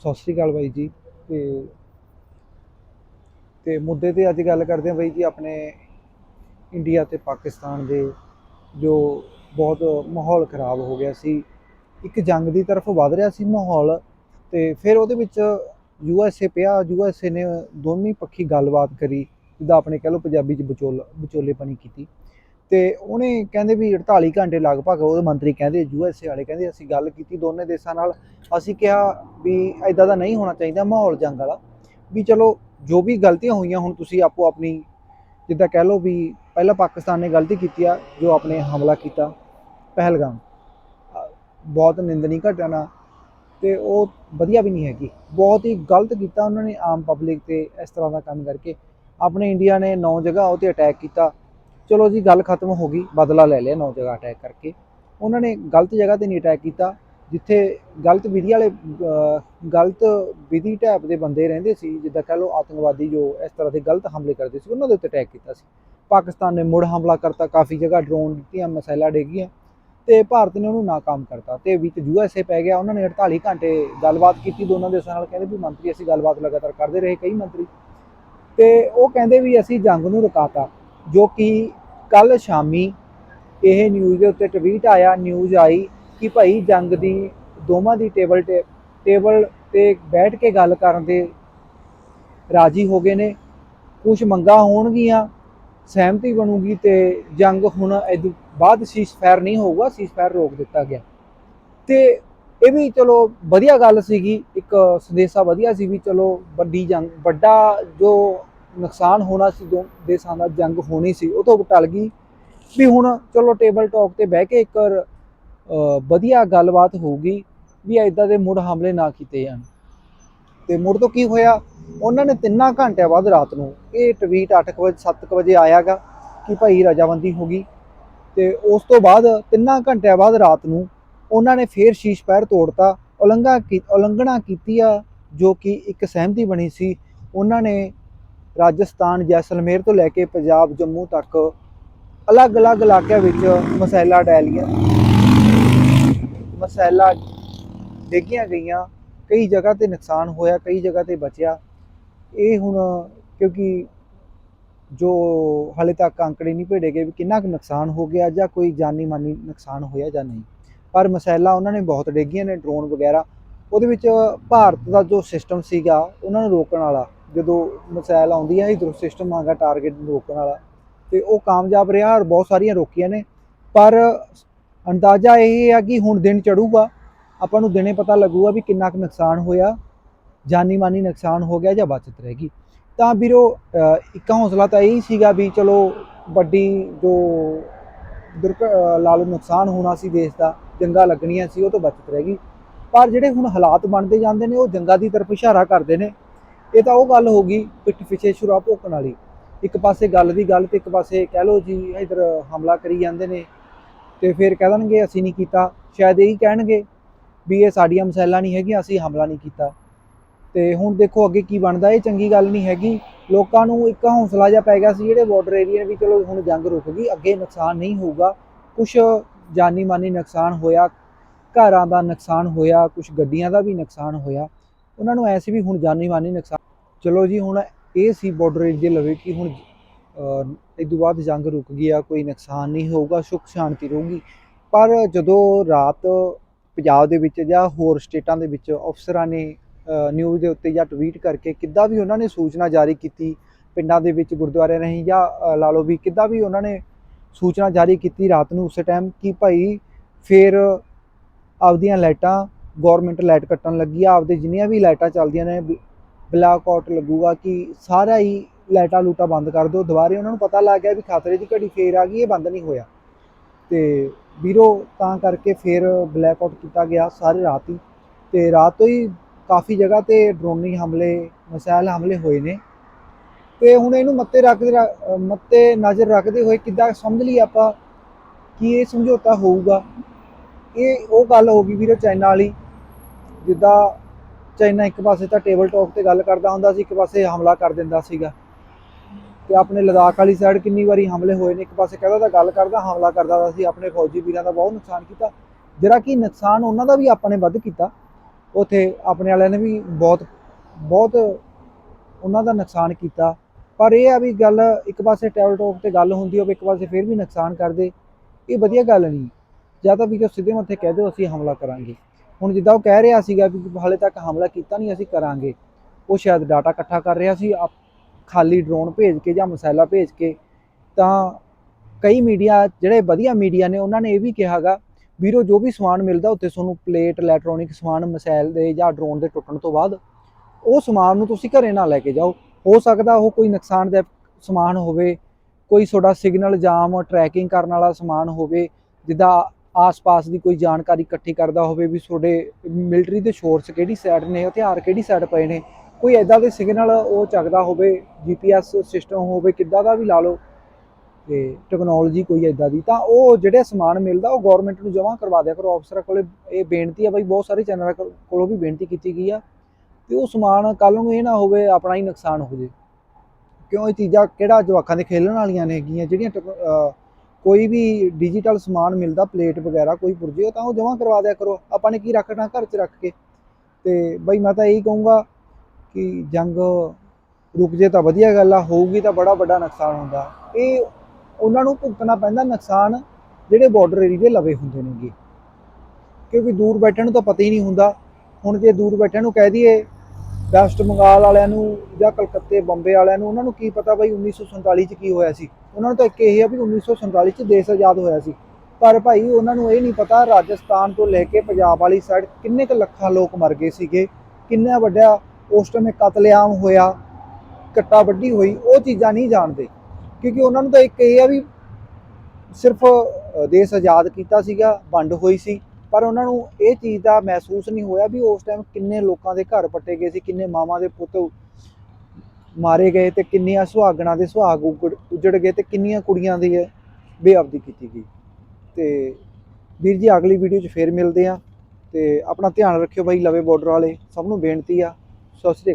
ਸਤਿ ਸ਼੍ਰੀ ਅਕਾਲ ਬਾਈ ਜੀ। ਤੇ ਤੇ ਮੁੱਦੇ ਤੇ ਅੱਜ ਗੱਲ ਕਰਦੇ ਹਾਂ ਬਾਈ ਜੀ ਆਪਣੇ ਇੰਡੀਆ ਤੇ ਪਾਕਿਸਤਾਨ ਦੇ, ਜੋ ਬਹੁਤ ਮਾਹੌਲ ਖਰਾਬ ਹੋ ਗਿਆ ਸੀ। ਇੱਕ ਜੰਗ ਦੀ ਤਰਫ ਵੱਧ ਰਿਹਾ ਸੀ ਮਾਹੌਲ ਤੇ ਫਿਰ ਉਹਦੇ ਵਿੱਚ ਯੂ ਐਸ ਏ ਪਿਆ। ਯੂ ਐਸ ਏ ਨੇ ਦੋਵੇਂ ਪੱਖੀ ਗੱਲਬਾਤ ਕਰੀ, ਜਿੱਦਾਂ ਆਪਣੇ ਕਹ ਲਓ ਪੰਜਾਬੀ ਚ ਵਿਚੋਲ ਵਿਚੋਲੇਪਣੀ ਕੀਤੀ। ਤੇ ਉਹਨੇ ਕਹਿੰਦੇ ਵੀ 48 ਘੰਟੇ ਲਗਭਗ ਉਹਦੇ ਮੰਤਰੀ ਕਹਿੰਦੇ ਯੂ ਐਸ ਏ ਵਾਲੇ ਕਹਿੰਦੇ, ਅਸੀਂ ਗੱਲ ਕੀਤੀ ਦੋਨੇ ਦੇਸ਼ਾਂ ਨਾਲ, ਅਸੀਂ ਕਿਹਾ ਵੀ ਐਦਾਂ ਦਾ ਨਹੀਂ ਹੋਣਾ ਚਾਹੀਦਾ ਮਾਹੌਲ ਜੰਗ ਵਾਲਾ, ਵੀ ਚਲੋ ਜੋ ਵੀ ਗਲਤੀਆਂ ਹੋਈਆਂ ਹੁਣ ਤੁਸੀਂ ਆਪੋ ਆਪਣੀ, ਜਿੱਦਾਂ ਕਹਿ ਲਓ ਵੀ ਪਹਿਲਾਂ ਪਾਕਿਸਤਾਨ ਨੇ ਗਲਤੀ ਕੀਤੀ ਆ, ਜੋ ਆਪਣੇ ਹਮਲਾ ਕੀਤਾ, ਪਹਿਲਗਾਮ। ਬਹੁਤ ਨਿੰਦਨੀ ਘਟਨਾ ਤੇ ਉਹ ਵਧੀਆ ਵੀ ਨਹੀਂ ਹੈਗੀ। ਬਹੁਤ ਹੀ ਗਲਤ ਕੀਤਾ ਉਹਨਾਂ ਨੇ ਆਮ ਪਬਲਿਕ ਤੇ ਇਸ ਤਰ੍ਹਾਂ ਦਾ ਕੰਮ ਕਰਕੇ। ਆਪਣੇ ਇੰਡੀਆ ਨੇ ਨੌ ਜਗ੍ਹਾ ਉਹ ਤੇ ਅਟੈਕ ਕੀਤਾ। ਚਲੋ ਜੀ, ਗੱਲ ਖਤਮ ਹੋ ਗਈ, ਬਦਲਾ ਲੈ ਲਿਆ ਨੌ ਜਗ੍ਹਾ ਅਟੈਕ ਕਰਕੇ। ਉਹਨਾਂ ਨੇ ਗਲਤ ਜਗ੍ਹਾ ਤੇ ਨਹੀਂ ਅਟੈਕ ਕੀਤਾ, ਜਿੱਥੇ ਗਲਤ ਵਿਧੀ ਵਾਲੇ ਗਲਤ ਵਿਧੀ ਟੈਪ ਦੇ ਬੰਦੇ ਰਹਿੰਦੇ ਸੀ, ਜਿੱਦਾਂ ਕਹ ਲਓ ਆਤੰਕਵਾਦੀ ਜੋ ਇਸ ਤਰ੍ਹਾਂ ਦੇ ਗਲਤ ਹਮਲੇ ਕਰਦੇ ਸੀ, ਉਹਨਾਂ ਦੇ ਉੱਤੇ ਅਟੈਕ ਕੀਤਾ ਸੀ। ਪਾਕਿਸਤਾਨ ਨੇ ਮੁੜ ਹਮਲਾ ਕਰਤਾ, ਕਾਫੀ ਜਗ੍ਹਾ ਡਰੋਨ ਦਿੱਤੀਆਂ ਮਿਸਾਈਲਾਂ ਡੇਗੀਆਂ, ਤੇ ਭਾਰਤ ਨੇ ਉਹਨੂੰ ਨਾਕਾਮ ਕਰਤਾ। ਤੇ ਵਿੱਚ ਯੂਐਸਏ ਪੈ ਗਿਆ, ਉਹਨਾਂ ਨੇ 48 ਘੰਟੇ ਗੱਲਬਾਤ ਕੀਤੀ ਦੋਨਾਂ ਦੇਸ਼ਾਂ ਨਾਲ, ਕਹਿੰਦੇ ਵੀ ਮੰਤਰੀ, ਅਸੀਂ ਗੱਲਬਾਤ ਲਗਾਤਾਰ ਕਰਦੇ ਰਹੇ, ਕਈ ਮੰਤਰੀ। ਤੇ ਉਹ ਕਹਿੰਦੇ ਵੀ ਅਸੀਂ ਜੰਗ ਨੂੰ ਰੁਕਾਤਾ, ਜੋ ਕਿ ਕੱਲ ਸ਼ਾਮੀ ਇਹ ਨਿਊਜ਼ ਦੇ ਉੱਤੇ ਟਵੀਟ ਆਇਆ ਨਿਊਜ਼ ਆਈ ਕਿ ਭਾਈ ਜੰਗ ਦੀ ਦੋਵਾਂ ਦੀ ਟੇਬਲ ਤੇ ਟੇਬਲ ਤੇ ਬੈਠ ਕੇ ਗੱਲ ਕਰਨ ਦੇ ਰਾਜੀ ਹੋ ਗਏ ਨੇ। ਕੁਝ ਮੰਗਾ ਹੋਣਗੀਆਂ, ਸਹਿਮਤੀ ਬਣੂਗੀ ਤੇ ਜੰਗ ਹੁਣ ਇਹਦੇ ਬਾਅਦ ਸੀਜ਼ਫਾਇਰ ਨਹੀਂ ਹੋਊਗਾ ਸੀਜ਼ਫਾਇਰ ਰੋਕ ਦਿੱਤਾ ਗਿਆ। ਤੇ ਇਹ ਵੀ ਚਲੋ ਵਧੀਆ ਗੱਲ ਸੀਗੀ, ਇੱਕ ਸੰਦੇਸ਼ਾ ਵਧੀਆ ਸੀ ਵੀ ਚਲੋ ਵੱਡੀ ਜੰਗ, ਵੱਡਾ ਜੋ ਨੁਕਸਾਨ ਹੋਣਾ ਸੀ ਦੋ ਦੇਸ਼ਾਂ ਦਾ ਜੰਗ ਹੋਣੀ ਸੀ, ਉਹ ਤੋਂ ਟਲ ਗਈ। ਵੀ ਹੁਣ ਚਲੋ ਟੇਬਲ ਟਾਕ ਤੇ ਬਹਿ ਕੇ ਇੱਕ ਵਧੀਆ ਗੱਲਬਾਤ ਹੋਊਗੀ ਵੀ ਐਦਾਂ ਦੇ ਮੁੜ ਹਮਲੇ ਨਾ ਕੀਤੇ ਜਾਣ। ਤੇ ਮੁੜ ਤੋਂ ਕੀ ਹੋਇਆ? ਉਹਨਾਂ ਨੇ ਤਿੰਨਾਂ ਘੰਟਿਆਂ ਬਾਅਦ ਰਾਤ ਨੂੰ ਇਹ ਟਵੀਟ 8 ਵਜੇ 7 ਵਜੇ ਆਇਆਗਾ ਕਿ ਭਾਈ ਰਜਾਬੰਦੀ ਹੋ ਗਈ। ਤੇ ਉਸ ਤੋਂ ਬਾਅਦ ਤਿੰਨਾਂ ਘੰਟਿਆਂ ਬਾਅਦ ਰਾਤ ਨੂੰ ਉਹਨਾਂ ਨੇ ਫੇਰ ਸ਼ੀਸ਼ ਪੈਰ ਤੋੜਤਾ ਉਲੰਘਾ ਕੀ, ਉਲੰਘਣਾ ਕੀਤੀ ਆ, ਜੋ ਕਿ ਇੱਕ ਸਹਿਮਤੀ ਬਣੀ ਸੀ। ਉਹਨਾਂ ਨੇ ਰਾਜਸਥਾਨ, ਜੈਸਲਮੇਰ ਤੋਂ ਲੈ ਕੇ ਪੰਜਾਬ, ਜੰਮੂ ਤੱਕ ਅਲੱਗ-ਅਲੱਗ ਇਲਾਕਿਆਂ ਵਿੱਚ ਮਸੈਲਾ ਡੈਲੀਆਂ ਮਸੈਲਾ ਡੇਗੀਆਂ ਗਈਆਂ, ਕਈ ਜਗ੍ਹਾ ਤੇ ਨੁਕਸਾਨ ਹੋਇਆ, ਕਈ ਜਗ੍ਹਾ ਤੇ ਬਚਿਆ। ਇਹ ਹੁਣ ਕਿਉਂਕਿ ਜੋ ਹਾਲੇ ਤੱਕ ਅੰਕੜੇ ਨਹੀਂ ਭੇੜੇ ਗਏ ਵੀ ਕਿੰਨਾ ਕੁ ਨੁਕਸਾਨ ਹੋ ਗਿਆ ਜਾਂ ਕੋਈ ਜਾਨੀ ਮਾਨੀ ਨੁਕਸਾਨ ਹੋਇਆ ਜਾਂ ਨਹੀਂ। ਪਰ ਮਸੈਲਾ ਉਹਨਾਂ ਨੇ ਬਹੁਤ ਡੇਗੀਆਂ ਨੇ, ਡਰੋਨ ਵਗੈਰਾ। ਉਹਦੇ ਵਿੱਚ ਭਾਰਤ ਦਾ ਜੋ ਸਿਸਟਮ ਸੀਗਾ, ਉਹਨਾਂ ਨੂੰ ਰੋਕਣ ਵਾਲਾ ਜਦੋਂ ਮਸਾਇਲ ਆਉਂਦੀ ਹੈ ਇਧਰੋਂ ਸਿਸਟਮ ਆਗਾ ਟਾਰਗੇਟ ਨੂੰ ਰੋਕਣ ਵਾਲਾ ਤੇ ਉਹ ਕਾਮਯਾਬ ਰਿਹਾ ਔਰ ਬਹੁਤ ਸਾਰੀਆਂ ਰੋਕੀਆਂ ਨੇ। ਪਰ ਅੰਦਾਜ਼ਾ ਇਹ ਹੈ ਕਿ ਹੁਣ ਦਿਨ ਚੜੂਗਾ ਆਪਾਂ ਨੂੰ ਦਿਨੇ ਪਤਾ ਲੱਗੂਗਾ ਵੀ ਕਿੰਨਾ ਕੁ ਨੁਕਸਾਨ ਹੋਇਆ ਜਾਨੀ ਮਾਨੀ ਨੁਕਸਾਨ ਹੋ ਗਿਆ ਜਾਂ ਬਚਤ ਰਹਿ ਗਈ। ਤਾਂ ਵੀਰੋ ਇੱਕ ਹੌਸਲਾ ਤਾਂ ਇਹ ਸੀਗਾ ਵੀ ਚਲੋ ਵੱਡੀ ਜੋ ਦੁਰਘ ਅ, ਲਾ ਲਓ ਨੁਕਸਾਨ ਹੋਣਾ ਸੀ ਦੇਸ਼ ਦਾ ਜੰਗਾਂ ਲੱਗਣੀਆਂ ਸੀ ਉਹ ਤੋਂ ਬਚਤ ਰਹਿ ਗਈ। ਪਰ ਜਿਹੜੇ ਹੁਣ ਹਾਲਾਤ ਬਣਦੇ ਜਾਂਦੇ ਨੇ ਉਹ ਜੰਗਾਂ ਦੀ ਤਰਫ ਇਸ਼ਾਰਾ ਕਰਦੇ ਨੇ। ਇਹ ਤਾਂ ਉਹ ਗੱਲ ਹੋ ਗਈ ਪਿੱਠ ਪਿੱਛੇ ਛੁਰਾ ਭੋਕਣ ਵਾਲੀ। ਇੱਕ ਪਾਸੇ ਗੱਲ ਦੀ ਗੱਲ ਤੇ ਇੱਕ ਪਾਸੇ ਕਹਿ ਲਓ ਜੀ ਇਧਰ ਹਮਲਾ ਕਰੀ ਜਾਂਦੇ ਨੇ। ਤੇ ਫਿਰ ਕਹਿ ਦੇਣਗੇ ਅਸੀਂ ਨਹੀਂ ਕੀਤਾ, ਸ਼ਾਇਦ ਇਹੀ ਕਹਿਣਗੇ ਵੀ ਇਹ ਸਾਡੀਆਂ ਮਸੈਲਾਂ ਨਹੀਂ ਹੈਗੀਆਂ, ਅਸੀਂ ਹਮਲਾ ਨਹੀਂ ਕੀਤਾ। ਤੇ ਹੁਣ ਦੇਖੋ ਅੱਗੇ ਕੀ ਬਣਦਾ, ਇਹ ਚੰਗੀ ਗੱਲ ਨਹੀਂ ਹੈਗੀ। ਲੋਕਾਂ ਨੂੰ ਇੱਕ ਹੌਸਲਾ ਜਿਹਾ ਪੈ ਗਿਆ ਸੀ ਜਿਹੜੇ ਬਾਰਡਰ ਏਰੀਆ ਵੀ ਚਲੋ ਹੁਣ ਜੰਗ ਰੁਕ ਗਈ, ਅੱਗੇ ਨੁਕਸਾਨ ਨਹੀਂ ਹੋਊਗਾ। ਕੁਝ ਜਾਨੀ ਮਾਨੀ ਨੁਕਸਾਨ ਹੋਇਆ, ਘਰਾਂ ਦਾ ਨੁਕਸਾਨ ਹੋਇਆ ਕੁਝ ਗੱਡੀਆਂ ਦਾ ਵੀ ਨੁਕਸਾਨ ਹੋਇਆ। ਉਹਨਾਂ ਨੂੰ ਐਸੀ ਵੀ ਹੁਣ ਜਾਨੀ ਮਾਨੀ ਨੁਕਸਾਨ ਚਲੋ ਜੀ, ਹੁਣ ਇਹ ਸੀ ਬਾਰਡਰ ਏਰੀਆ ਲਵੇ ਕਿ ਹੁਣ ਇਹ ਤੋਂ ਬਾਅਦ ਜੰਗ ਰੁਕ ਗਈ ਆ, ਕੋਈ ਨੁਕਸਾਨ ਨਹੀਂ ਹੋਊਗਾ, ਸੁੱਖ ਸ਼ਾਂਤੀ ਰਹੂਗੀ। ਪਰ ਜਦੋਂ ਰਾਤ ਪੰਜਾਬ ਦੇ ਵਿੱਚ ਜਾਂ ਹੋਰ ਸਟੇਟਾਂ ਦੇ ਵਿੱਚ ਅਫਸਰਾਂ ਨੇ ਨਿਊਜ਼ ਦੇ ਉੱਤੇ ਜਾਂ ਟਵੀਟ ਕਰਕੇ ਕਿੱਦਾਂ ਵੀ ਉਹਨਾਂ ਨੇ ਸੂਚਨਾ ਜਾਰੀ ਕੀਤੀ, ਪਿੰਡਾਂ ਦੇ ਵਿੱਚ ਗੁਰਦੁਆਰਿਆਂ ਰਾਹੀਂ ਜਾਂ ਲਾ ਲਓ ਵੀ ਕਿੱਦਾਂ ਵੀ ਉਹਨਾਂ ਨੇ ਸੂਚਨਾ ਜਾਰੀ ਕੀਤੀ ਰਾਤ ਨੂੰ ਉਸੇ ਟਾਈਮ ਕਿ ਭਾਈ ਫਿਰ ਆਪਦੀਆਂ ਲਾਈਟਾਂ ਗਵਰਨਮੈਂਟ ਲਾਈਟ ਕੱਟਣ ਲੱਗੀ ਆ, ਆਪਦੇ ਜਿੰਨੀਆਂ ਵੀ ਲਾਈਟਾਂ ਚੱਲਦੀਆਂ ਨੇ ਬਲੈਕ ਆਊਟ ਲੱਗੂਗਾ ਕਿ ਸਾਰਾ ਹੀ ਲਾਈਟਾਂ ਲੂਟਾਂ ਬੰਦ ਕਰ ਦਿਓ। ਦੁਬਾਰੇ ਉਹਨਾਂ ਨੂੰ ਪਤਾ ਲੱਗ ਗਿਆ ਵੀ ਖਤਰੇ ਦੀ ਘੜੀ ਫੇਰ ਆ ਗਈ, ਇਹ ਬੰਦ ਨਹੀਂ ਹੋਇਆ। ਤੇ ਵੀਰੋ, ਤਾਂ ਕਰਕੇ ਫਿਰ ਬਲੈਕ ਆਊਟ ਕੀਤਾ ਗਿਆ ਸਾਰੇ ਰਾਤ ਹੀ। ਤੇ ਰਾਤ ਤੋਂ ਹੀ ਕਾਫੀ ਜਗ੍ਹਾ ਤੇ ਡਰੋਨੀ ਹਮਲੇ, ਮਸਾਇਲ ਹਮਲੇ ਹੋਏ ਨੇ। ਤੇ ਹੁਣ ਇਹਨੂੰ ਮੱਤੇ ਰੱਖਦੇ ਰ- ਮੱਤੇ ਨਜ਼ਰ ਰੱਖਦੇ ਹੋਏ ਕਿੱਦਾਂ ਸਮਝ ਲਈ ਆਪਾਂ ਕਿ ਇਹ ਸਮਝੌਤਾ ਹੋਊਗਾ? ਇਹ ਉਹ ਗੱਲ ਹੋ ਗਈ ਵੀਰੋ ਚਾਈਨਾ ਵਾਲੀ। ਜਿੱਦਾਂ ਚਾਈਨਾ ਇੱਕ ਪਾਸੇ ਤਾਂ ਟੇਬਲ ਟਾਕ ਤੇ ਗੱਲ ਕਰਦਾ ਹੁੰਦਾ ਸੀ, ਇੱਕ ਪਾਸੇ ਹਮਲਾ ਕਰ ਦਿੰਦਾ ਸੀਗਾ। ਤੇ ਆਪਣੇ ਲਦਾਖ ਵਾਲੀ ਸਾਈਡ ਕਿੰਨੀ ਵਾਰੀ ਹਮਲੇ ਹੋਏ ਨੇ, ਇੱਕ ਪਾਸੇ ਕਹਿੰਦਾ ਤਾਂ ਗੱਲ ਕਰਦਾ, ਹਮਲਾ ਕਰਦਾ ਤਾ ਸੀ, ਆਪਣੇ ਫੌਜੀ ਵੀਰਾਂ ਦਾ ਬਹੁਤ ਨੁਕਸਾਨ ਕੀਤਾ। ਜਿਹੜਾ ਕਿ ਨੁਕਸਾਨ ਉਹਨਾਂ ਦਾ ਵੀ ਆਪਾਂ ਨੇ ਵੱਧ ਕੀਤਾ। ਉਥੇ ਆਪਣੇ ਵਾਲਿਆਂ ਨੇ ਵੀ ਬਹੁਤ ਬਹੁਤ ਉਹਨਾਂ ਦਾ ਨੁਕਸਾਨ ਕੀਤਾ। ਪਰ ਇਹ ਆ ਵੀ ਗੱਲ ਇੱਕ ਪਾਸੇ ਟੇਬਲ ਟਾਕ ਤੇ ਗੱਲ ਹੁੰਦੀ ਹੋਵੇ, ਇੱਕ ਪਾਸੇ ਫਿਰ ਵੀ ਨੁਕਸਾਨ ਕਰਦੇ, ਇਹ ਵਧੀਆ ਗੱਲ ਨਹੀਂ। ਜਾਂ ਤਾਂ ਵੀ ਜੋ ਸਿੱਧੇ ਮੱਥੇ ਕਹਿ ਦਿਓ, ਅਸੀਂ ਹਮਲਾ ਕਰਾਂਗੇ। ਹੁਣ ਜਿੱਦਾਂ ਉਹ ਕਹਿ ਰਿਹਾ ਸੀਗਾ ਵੀ ਹਾਲੇ ਤੱਕ ਹਮਲਾ ਕੀਤਾ ਨਹੀਂ, ਅਸੀਂ ਕਰਾਂਗੇ। ਉਹ ਸ਼ਾਇਦ ਡਾਟਾ ਇਕੱਠਾ ਕਰ ਰਿਹਾ ਸੀ, ਆਪ- ਖਾਲੀ ਡਰੋਨ ਭੇਜ ਕੇ ਜਾਂ ਮਸਾਲਾ ਭੇਜ ਕੇ। ਤਾਂ ਕਈ ਮੀਡੀਆ, ਜਿਹੜੇ ਵਧੀਆ ਮੀਡੀਆ ਨੇ, ਉਹਨਾਂ ਨੇ ਇਹ ਵੀ ਕਿਹਾਗਾ ਵੀਰੋ, ਜੋ ਵੀ ਸਮਾਨ ਮਿਲਦਾ ਉੱਤੇ ਤੁਹਾਨੂੰ ਪਲੇਟ ਇਲੈਕਟ੍ਰੋਨਿਕ ਸਮਾਨ, ਮਸਾਇਲ ਦੇ ਜਾਂ ਡਰੋਨ ਦੇ ਟੁੱਟਣ ਤੋਂ ਬਾਅਦ, ਉਹ ਸਮਾਨ ਨੂੰ ਤੁਸੀਂ ਘਰੇ ਨਾ ਲੈ ਕੇ ਜਾਓ। ਹੋ ਸਕਦਾ ਉਹ ਕੋਈ ਨੁਕਸਾਨਦਾਇਕ ਸਮਾਨ ਹੋਵੇ, ਕੋਈ ਤੁਹਾਡਾ ਸਿਗਨਲ ਜਾਮ ਟਰੈਕਿੰਗ ਕਰਨ ਵਾਲਾ ਸਮਾਨ ਹੋਵੇ, ਜਿੱਦਾਂ ਆਸ-ਪਾਸ ਦੀ ਕੋਈ ਜਾਣਕਾਰੀ ਇਕੱਠੀ ਕਰਦਾ ਹੋਵੇ ਵੀ ਤੁਹਾਡੇ ਮਿਲਟਰੀ ਦੇ ਸ਼ੋਰਸ ਕਿਹੜੀ ਸਾਈਡ ਨੇ, ਹਥਿਆਰ ਕਿਹੜੀ ਸਾਈਡ ਪਏ ਨੇ, ਕੋਈ ਐਦਾਂ ਦੇ ਸਿਗਨਲ ਉਹ ਚੱਕਦਾ ਹੋਵੇ ਜੀਪੀਐਸ ਸਿਸਟਮ ਹੋਵੇ, ਕਿੱਦਾਂ ਦਾ ਵੀ ਲਾ ਲਓ, ਤੇ ਟੈਕਨੋਲੋਜੀ ਕੋਈ ਐਦਾਂ ਦੀ, ਤਾਂ ਉਹ ਜਿਹੜੇ ਸਮਾਨ ਮਿਲਦਾ ਉਹ ਗਵਰਨਮੈਂਟ ਨੂੰ ਜਮ੍ਹਾਂ ਕਰਵਾ ਦਿਆ ਕਰੋ ਅਫਸਰਾਂ ਕੋਲੇ ਇਹ ਬੇਨਤੀ ਆ ਬਈ ਬਹੁਤ ਸਾਰੇ ਚੈਨਲਾਂ ਕੋਲ- ਕੋਲੋਂ ਵੀ ਬੇਨਤੀ ਕੀਤੀ ਗਈ ਆ, ਤੇ ਉਹ ਸਮਾਨ ਕੱਲ ਨੂੰ ਇਹ ਨਾ ਹੋਵੇ, ਆਪਣਾ ਹੀ ਨੁਕਸਾਨ ਹੋ ਜੇ। ਕਿਉਂ ਇਹ ਚੀਜ਼ਾਂ ਕਿਹੜਾ ਜਵਾਕਾਂ ਦੇ ਖੇਲਣ ਵਾਲੀਆਂ ਨੇ ਹੈਗੀਆਂ ਜਿਹੜੀਆਂ ਟੈਕ- ਕੋਈ ਵੀ ਡਿਜੀਟਲ ਸਮਾਨ ਮਿਲਦਾ ਪਲੇਟ ਵਗੈਰਾ ਕੋਈ ਪੁਰਜੇ ਤਾਂ ਉਹ ਜਮ੍ਹਾਂ ਕਰਵਾ ਦਿਆ ਕਰੋ। ਆਪਾਂ ਨੇ ਕੀ ਰੱਖਣਾ? ਘਰ 'ਚ ਰੱਖ ਕੇ। ਤੇ ਬਈ ਮੈਂ ਤਾਂ ਇਹੀ ਕਹੂੰਗਾ ਕਿ ਜੰਗ ਰੁਕ ਜੇ ਤਾਂ ਵਧੀਆ ਗੱਲ ਆ, ਹੋਊਗੀ ਤਾਂ ਬੜਾ ਵੱਡਾ ਨੁਕਸਾਨ ਹੁੰਦਾ। ਇਹ ਉਹਨਾਂ ਨੂੰ ਭੁਗਤਣਾ ਪੈਂਦਾ, ਨੁਕਸਾਨ ਜਿਹੜੇ ਬਾਰਡਰ ਏਰੀਏ ਦੇ ਲਵੇ ਹੁੰਦੇ ਨੇਗੇ। ਕਿਉਂਕਿ ਦੂਰ ਬੈਠਣ ਨੂੰ ਤਾਂ ਪਤਾ ਹੀ ਨਹੀਂ ਹੁੰਦਾ। ਹੁਣ ਜੇ ਦੂਰ ਬੈਠਣ ਨੂੰ ਕਹਿ ਦਈਏ ਵੈਸਟ ਬੰਗਾਲ ਵਾਲਿਆਂ ਨੂੰ ਜਾਂ ਕਲਕੱਤੇ ਬੰਬੇ ਵਾਲਿਆਂ ਨੂੰ, ਉਹਨਾਂ ਨੂੰ ਕੀ ਪਤਾ ਬਈ 1947 ਚ ਕੀ ਹੋਇਆ ਸੀ। ਉਹਨਾਂ ਨੂੰ ਤਾਂ ਇੱਕ ਇਹ ਆ ਵੀ 1947 ਚ ਦੇਸ਼ ਆਜ਼ਾਦ ਹੋਇਆ ਸੀ। ਪਰ ਭਾਈ ਉਹਨਾਂ ਨੂੰ ਇਹ ਨਹੀਂ ਪਤਾ ਰਾਜਸਥਾਨ ਤੋਂ ਲੈ ਕੇ ਪੰਜਾਬ ਵਾਲੀ ਸਾਈਡ ਕਿੰਨੇ ਕੁ ਲੱਖਾਂ ਲੋਕ ਮਰ ਗਏ ਸੀਗੇ, ਕਿੰਨਾ ਵੱਡਾ ਉਸ ਟਾਈਮ ਕਤਲੇਆਮ ਹੋਇਆ, ਕੱਟਾ ਵੱਢੀ ਹੋਈ, ਉਹ ਚੀਜ਼ਾਂ ਨਹੀਂ ਜਾਣਦੇ। ਕਿਉਂਕਿ ਉਹਨਾਂ ਨੂੰ ਤਾਂ ਇੱਕ ਇਹ ਆ ਵੀ ਸਿਰਫ ਦੇਸ਼ ਆਜ਼ਾਦ ਕੀਤਾ ਸੀਗਾ, ਵੰਡ ਹੋਈ ਸੀ। ਪਰ ਉਹਨਾਂ ਨੂੰ ਇਹ ਚੀਜ਼ ਦਾ ਮਹਿਸੂਸ ਨਹੀਂ ਹੋਇਆ ਵੀ ਉਸ ਟਾਈਮ ਕਿੰਨੇ ਲੋਕਾਂ ਦੇ ਘਰ ਪੱਟੇ ਗਏ ਸੀ, ਕਿੰਨੇ ਮਾਵਾਂ ਦੇ ਪੁੱਤ ਮਾਰੇ ਗਏ ਤੇ ਕਿੰਨੀਆਂ ਸੁਹਾਗਣਾਂ ਦੇ ਸੁਹਾਗ ਉਗੜ- ਉੱਜੜ ਗਏ ਤੇ ਕਿੰਨੀਆਂ ਕੁੜੀਆਂ ਦੀ ਬੇਅਬਦੀ ਕੀਤੀ ਗਈ। ਤੇ ਵੀਰ ਜੀ, ਅਗਲੀ ਵੀਡੀਓ 'ਚ ਫੇਰ ਮਿਲਦੇ ਆ ਤੇ ਆਪਣਾ ਧਿਆਨ ਰੱਖਿਓ ਬਾਈ ਲਵੇ ਬਾਰਡਰ ਵਾਲੇ, ਸਭ ਨੂੰ ਬੇਨਤੀ ਆ। ਸਤਿ ਸ੍ਰੀ ਅਕਾਲ।